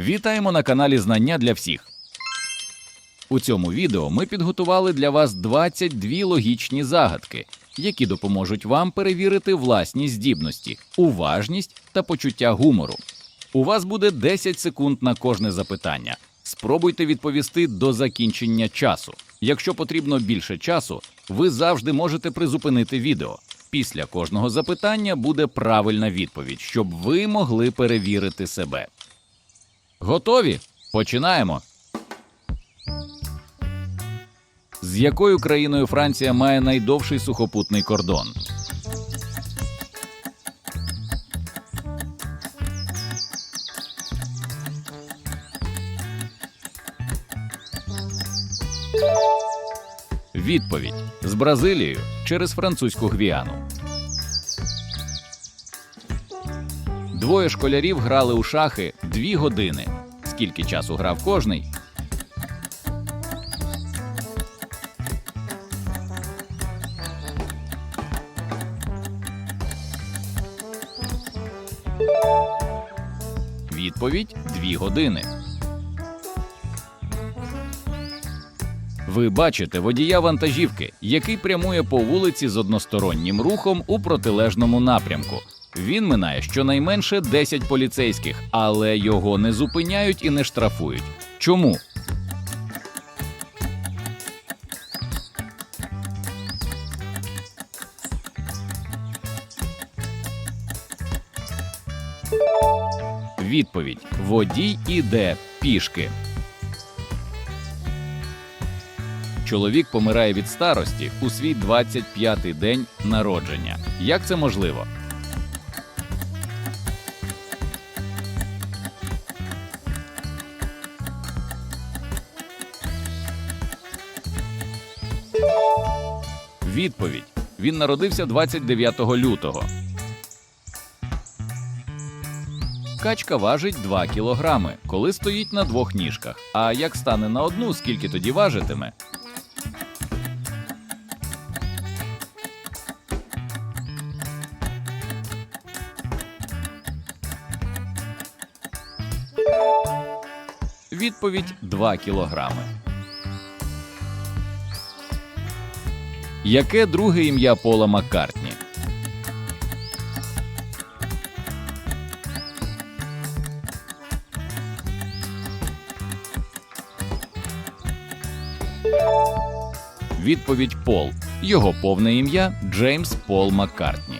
Вітаємо на каналі Знання для всіх. У цьому відео ми підготували для вас 22 логічні загадки, які допоможуть вам перевірити власні здібності, уважність та почуття гумору. У вас буде 10 секунд на кожне запитання. Спробуйте відповісти до закінчення часу. Якщо потрібно більше часу, ви завжди можете призупинити відео. Після кожного запитання буде правильна відповідь, щоб ви могли перевірити себе. Готові? Починаємо. З якою країною Франція має найдовший сухопутний кордон? Відповідь з Бразилією через французьку гвіану. Двоє школярів грали у шахи дві години. Скільки часу грав кожний? Відповідь дві години. Ви бачите водія вантажівки, який прямує по вулиці з одностороннім рухом у протилежному напрямку. Він минає щонайменше 10 поліцейських, але його не зупиняють і не штрафують. Чому? Відповідь: водій іде пішки. Чоловік помирає від старості у свій 25-й день народження. Як це можливо? Відповідь: він народився 29 лютого. Качка важить 2 кілограми, коли стоїть на двох ніжках. А як стане на одну, скільки тоді важитиме? Відповідь 2 кілограми. Яке друге ім'я Пола Маккартні? Відповідь Пол. Його повне ім'я Джеймс Пол Маккартні.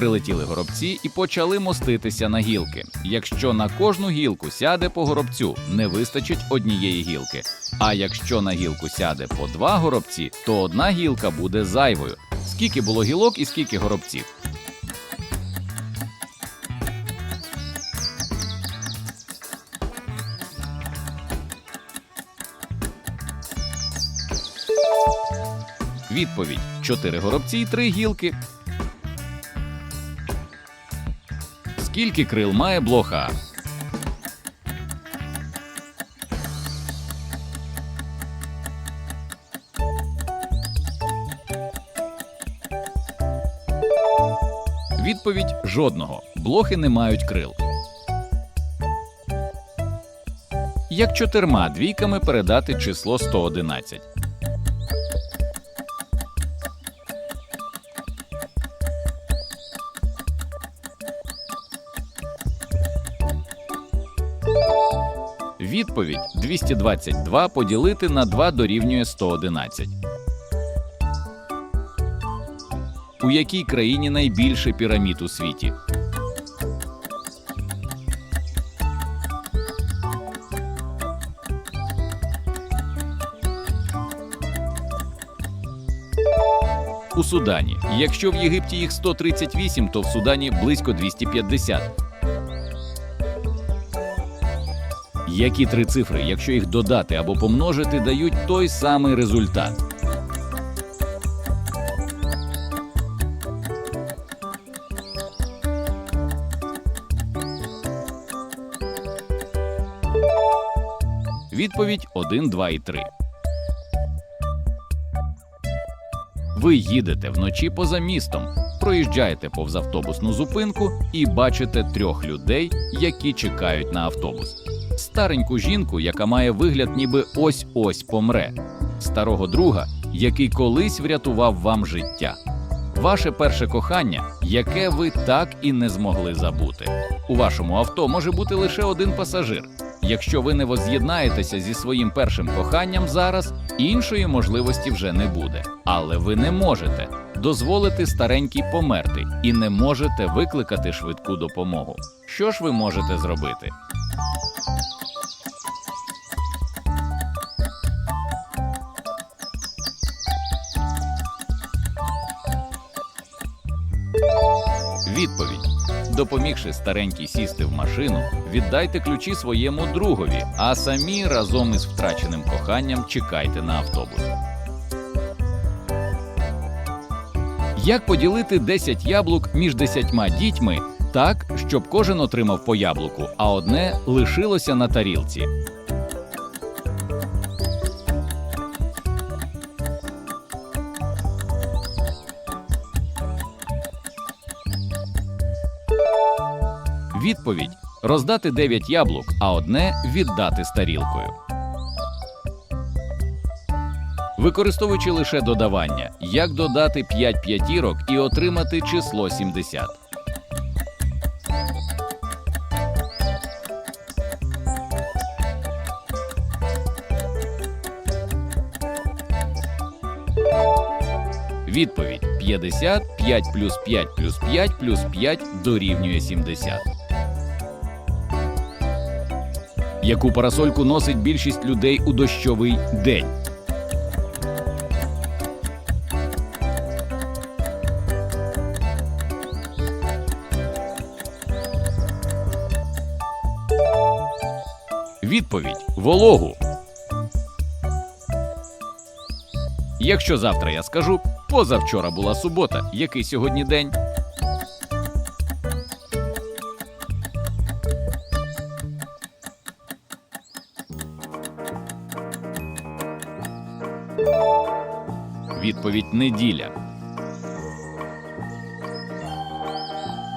Прилетіли горобці і почали моститися на гілки. Якщо на кожну гілку сяде по горобцю, не вистачить однієї гілки. А якщо на гілку сяде по два горобці, то одна гілка буде зайвою. Скільки було гілок і скільки горобців? Відповідь: чотири горобці і три гілки. Скільки крил має блоха? Відповідь жодного. Блохи не мають крил. Як чотирма двійками передати число 111? Відповідь 222 поділити на 2 дорівнює 111. У якій країні найбільше пірамід у світі? У Судані. Якщо в Єгипті їх 138, то в Судані близько 250. Які три цифри, якщо їх додати або помножити, дають той самий результат? Відповідь 1, 2 і 3. Ви їдете вночі поза містом, проїжджаєте повз автобусну зупинку і бачите трьох людей, які чекають на автобус. Стареньку жінку, яка має вигляд, ніби ось ось помре, старого друга, який колись врятував вам життя. Ваше перше кохання, яке ви так і не змогли забути. У вашому авто може бути лише один пасажир. Якщо ви не воз'єднаєтеся зі своїм першим коханням зараз, іншої можливості вже не буде. Але ви не можете дозволити старенькій померти і не можете викликати швидку допомогу. Що ж ви можете зробити? Відповідь: допомігши старенькій сісти в машину, віддайте ключі своєму другові, а самі разом із втраченим коханням чекайте на автобус. Як поділити 10 яблук між 10 дітьми так, щоб кожен отримав по яблуку, а одне лишилося на тарілці? Відповідь: роздати 9 яблук, а одне віддати з тарілкою. Використовуючи лише додавання, як додати 5 п'ятірок і отримати число 70. Відповідь 50, 5 плюс 5 плюс 5 плюс 5 дорівнює 70. Яку парасольку носить більшість людей у дощовий день? Відповідь вологу. Якщо завтра я скажу, позавчора була субота, який сьогодні день? Відповідь неділя.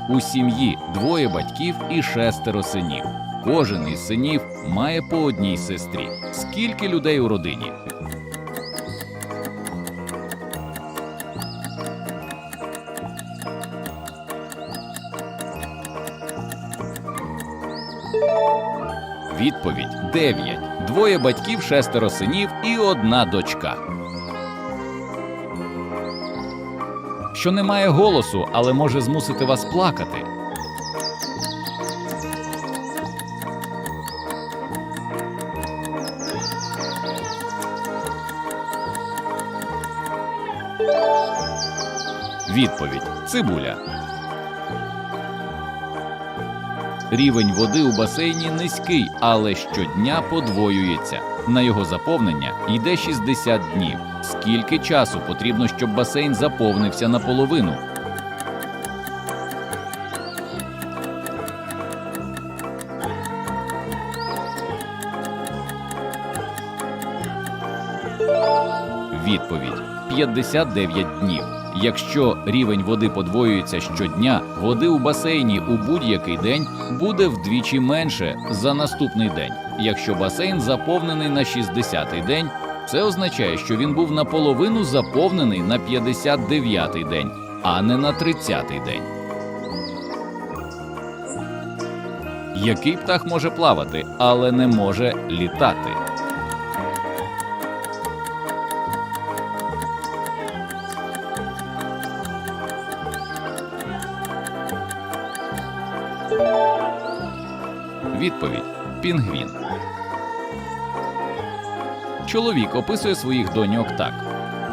У сім'ї двоє батьків і шестеро синів. Кожен із синів має по одній сестрі. Скільки людей у родині? Відповідь 9. Двоє батьків, шестеро синів і одна дочка. Що не має голосу, але може змусити вас плакати. Відповідь цибуля. Рівень води у басейні низький, але щодня подвоюється. На його заповнення йде 60 днів. Скільки часу потрібно, щоб басейн заповнився наполовину? Відповідь 59 днів. Якщо рівень води подвоюється щодня, води у басейні у будь-який день буде вдвічі менше за наступний день. Якщо басейн заповнений на 60-й день, це означає, що він був наполовину заповнений на 59-й день, а не на 30-й день. Який птах може плавати, але не може літати? Відповідь Пінгвін. Чоловік описує своїх доньок так: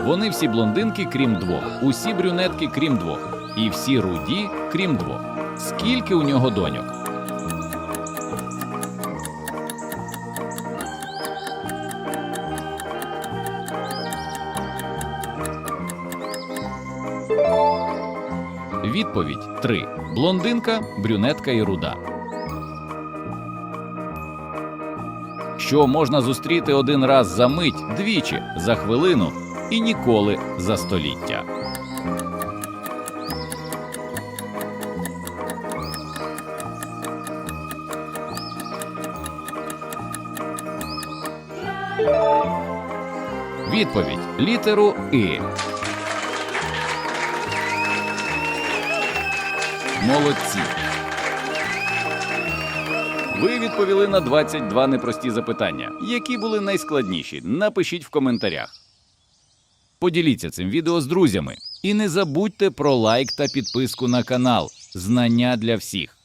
вони всі блондинки, крім двох, усі брюнетки, крім двох, і всі руді, крім двох. Скільки у нього доньок? Відповідь 3. Блондинка, брюнетка і руда. Що можна зустріти один раз за мить, двічі, за хвилину і ніколи за століття. Відповідь літеру І. Молодці. Ви відповіли на 22 непрості запитання. Які були найскладніші? Напишіть в коментарях. Поділіться цим відео з друзями. І не забудьте про лайк та підписку на канал. Знання для всіх.